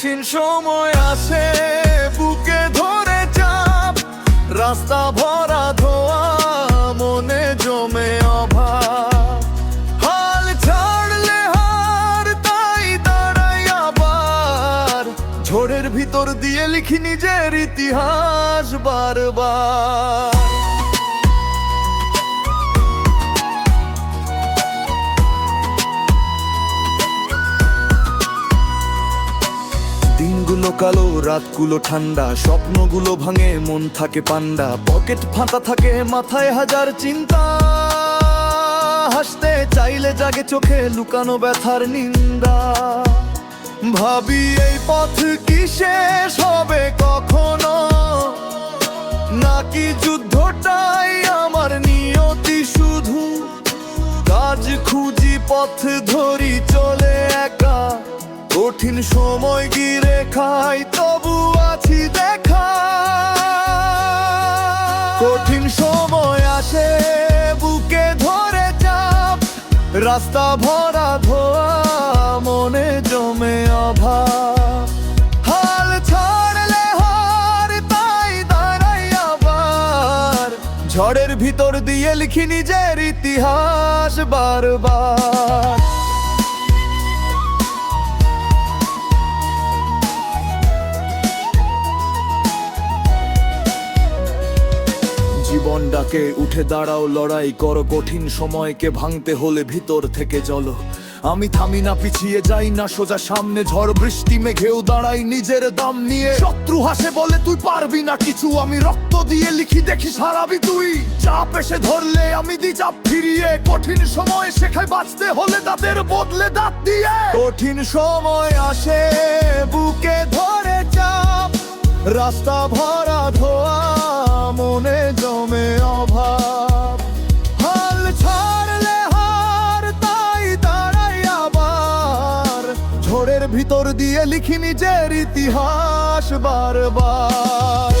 কঠিন সময় আসে, বুকে ধরে চাপ, রাস্তা ভরা ধোয়া, মনে জমে অভাব। হাল ছাড়লে হার, তাই দাঁড়াই আবার। ঝড়ের ভিতর দিয়ে লিখি নিজের ইতিহাস বারবার। কালো, রাতগুলো ঠান্ডা, স্বপ্নগুলো ভাঙে, মন থাকে পান্ডা, পকেট ফাঁকা থাকে, মাথায় হাজার চিন্তা। হাসতে চাইলে জাগে চোখে, লুকানো ব্যথার নিন্দা। ভাবি, এই পথ কি শেষ হবে কখনো? নাকি যুদ্ধটাই আমার নিয়তি শুধু? কাজ খুঁজি পথ ধরি কঠিন সময় গিরে খাই, তবু আছি দেখা। কঠিন সময় আসে, বুকে ধরে চাপ, রাস্তা ভরা ধোয়া, মনে জমে অভাব। তাই দাঁড়াই আবার। ঝড়ের ভিতর দিয়ে লিখি নিজের ইতিহাস বারবার। জীবন ডাকে উঠে দাঁড়াও, লড়াই করো, কঠিন সময়কে ভাঙতে হলে ভিতর থেকে চলো। আমি থামি না, পিছিয়ে যাই না, সোজা সামনে ঝড়, বৃষ্টি, মেঘেও দাঁড়াই নিজের দাম নিয়ে। শত্রু হাসে বলে, তুই পারবি না কিছু, আমি রক্ত দিয়ে লিখি, দেখি সারাবি তুই। চাপ এসে ধরলে আমি দি চাপ ফিরিয়ে, কঠিন সময় শেখায় বাঁচতে হলে তাদের বদলে দাঁত দিয়ে। কঠিন সময় আসে, বুকে ধরে চাপ, রাস্তা ভরা ধোয়া। মনে জমে অভাব। হাল ছাড়লে হার, তাই দাঁড়াই আবার। ঝড়ের ভিতর দিয়ে লিখি নিজের ইতিহাস বারবার।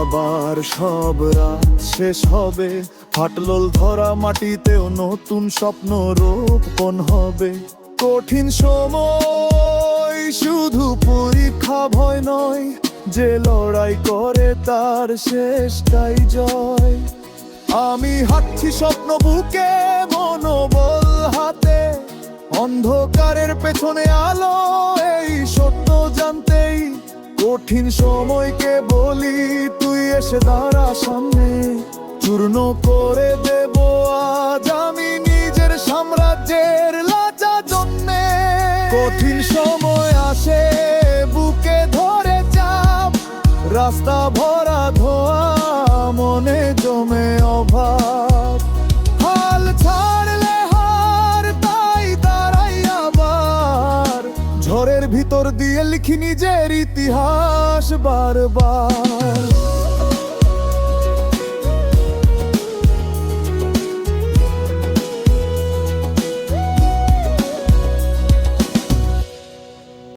আবার সব রাত, শেষ হবে ফাটলোল ধরা মাটিতেও নতুন স্বপ্ন রোপণ হবে। কঠিন সময় শুধু পরীক্ষা ভয় নয়, যে লড়াই করে তার শেষটাই জয়। আমি হাঁটছি স্বপ্ন বুকে, মনোবল হাতে, অন্ধকারের পেছনে আলো, এই সত্য জানতেই কঠিন সময়কে বলি, তুই এসে দাঁড়া সামনে। চূর্ণ করে দেব, আজ আমি নিজের সাম্রাজ্যের লাচা জন্যে কঠিন সময় আসে, বুকে ধরে চাপ, রাস্তা ভরা ধোয়া মনে জমে অভাব। হাল ছাড়লে হার, তাই দাঁড়াই আবার। ঝড়ের ভিতর দিয়ে লিখি নিজের ইতিহাস বারবার।